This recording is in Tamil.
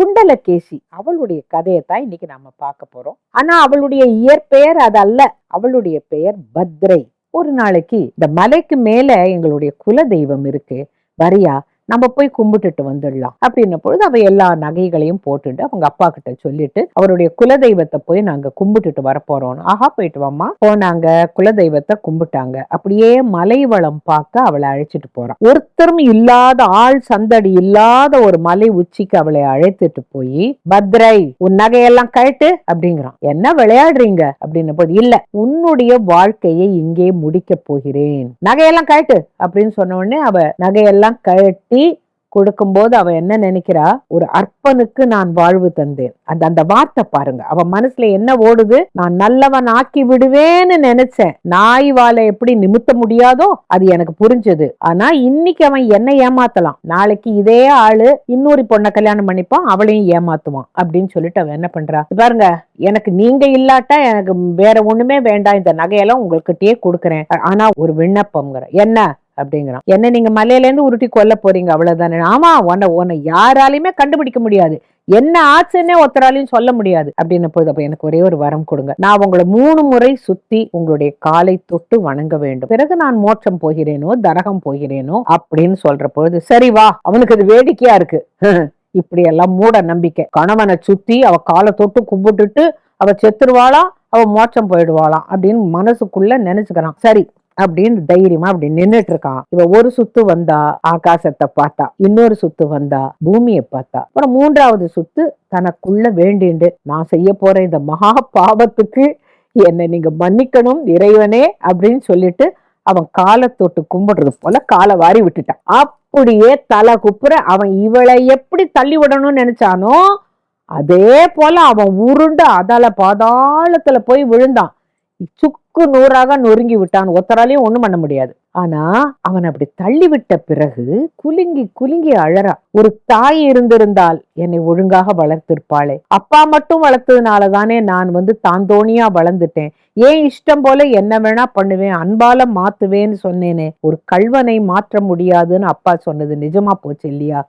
குண்டலகேசி அவளுடைய கதையை தான் இன்னைக்கு நாம பார்க்க போறோம். ஆனா அவளுடைய இயற்பெயர் அது அல்ல. அவளுடைய பெயர் பத்ரை. ஒரு நாளைக்கு இந்த மலைக்கு மேல எங்களுடைய குல தெய்வம் இருக்கு. வரியா நம்ம போய் கும்பிட்டுட்டு வந்துடலாம். அப்படின்ன பொழுது அவ எல்லா நகைகளையும் போட்டுட்டு அவங்க அப்பா கிட்ட சொல்லிட்டு அவருடைய குலதெய்வத்தை போய் நாங்க கும்பிட்டுட்டு வரப்போறோம் ஆஹா போயிட்டு வாமா போனாங்க குலதெய்வத்தை கும்பிட்டாங்க. அப்படியே மலைவளம் பார்க்க அவளை அழைச்சிட்டு போறான் ஒருத்தரும் இல்லாத ஆள் சந்தடி இல்லாத ஒரு மலை உச்சிக்கு அவளை அழைத்துட்டு போய் பத்ரை உன் நகையெல்லாம் கழட்டு அப்படிங்கிறான். என்ன விளையாடுறீங்க? அப்படின்னு போது இல்ல உன்னுடைய வாழ்க்கையை இங்கே முடிக்க போகிறேன். நகையெல்லாம் கழட்டு அப்படின்னு சொன்ன உடனே அவ நகையெல்லாம் கழட்டி கொடுக்கும்போது அவ என்ன நினைக்கிறா? ஒரு அற்பனுக்கு நான் வாழ்வு தந்தேன். அந்த அந்த வார்த்தை பாருங்க. அவ மனசுல என்ன ஓடுது? நான் நல்லவன் ஆக்கி விடுவேன்னு நினைச்சேன். நாய் வாழை எப்படி நிமித்த முடியாதோ அது எனக்கு புரிஞ்சது. ஆனா இன்னைக்கு அவன் என்ன ஏமாத்தலாம். நாளைக்கு இதே ஆளு இன்னொரு பொண்ணை கல்யாணம் பண்ணிப்பான் அவளையும் ஏமாத்துவான் அப்படின்னு சொல்லிட்டு அவன் என்ன பண்றா? பாருங்க. எனக்கு நீங்க இல்லாட்டா எனக்கு வேற ஒண்ணுமே வேண்டாம். இந்த நகையெல்லாம் உங்கள்கிட்டயே கொடுக்குறேன். ஆனா ஒரு விண்ணப்பம்ங்கிற. என்ன? அப்படிங்கிறான். என்ன நீங்க மலையிலேருந்து உருட்டி கொல்ல போறீங்க அவ்வளவுதானே? ஆமா உன்னை உன்னை யாராலையுமே கண்டுபிடிக்க முடியாது. என்ன ஆச்சுன்னே ஒருத்தராலையும் சொல்ல முடியாது அப்படின்னு பொழுது அப்ப எனக்கு ஒரே ஒரு வரம் கொடுங்க. நான் உங்களை மூணு முறை சுத்தி உங்களுடைய காலை தொட்டு வணங்க வேண்டும். பிறகு நான் மோட்சம் போகிறேனோ தரகம் போகிறேனோ அப்படின்னு சொல்ற பொழுது சரி வா அவனுக்கு அது வேடிக்கையா இருக்கு. இப்படி எல்லாம் மூட நம்பிக்கை. கணவனை சுத்தி அவ காலை தொட்டு கும்பிட்டுட்டு அவ செத்துருவாளா அவ மோட்சம் போயிடுவாளாம் அப்படின்னு மனசுக்குள்ள நினைச்சுக்கிறான். சரி அப்படின்னு தைரியமா அப்படி நின்னுட்டு இருக்கான் இவ ஒரு சுத்து வந்தா ஆகாசத்தை பார்த்தா இன்னொரு சுத்து வந்தா பூமியை பார்த்தா. அப்புறம் மூன்றாவது சுத்து தனக்குள்ள வேண்டிண்டு நான் செய்ய போற இந்த மகா பாவத்துக்கு என்னை நீங்க மன்னிக்கணும் இறைவனே அப்படின்னு சொல்லிட்டு அவன் காலை தொட்டு கும்பிடுறது போல காலை வாரி விட்டுட்டான். அப்படியே தலை குப்புற அவன் இவளை எப்படி தள்ளி விடணும்னு நினைச்சானோ அதே போல அவன் உருண்டு அதால பாதாளத்துல போய் விழுந்தான். சுக்கு நூறாக நொறுங்கி விட்டான். ஒத்தராலையும் ஒண்ணும் பண்ண முடியாது. ஆனா அவன் அப்படி தள்ளி விட்ட பிறகு குலுங்கி குலுங்கி அழறா ஒரு தாய் இருந்திருந்தால் என்னை ஒழுங்காக வளர்த்திருப்பாளே. அப்பா மட்டும் வளர்த்ததுனாலதானே நான் வந்து தாந்தோணியா வளர்ந்துட்டேன். ஏன் இஷ்டம் போல என்ன வேணா பண்ணுவேன் அன்பால மாத்துவேன்னு சொன்னேனே. ஒரு கல்வனை மாற்ற முடியாதுன்னு அப்பா சொன்னது நிஜமா போச்சு இல்லையா?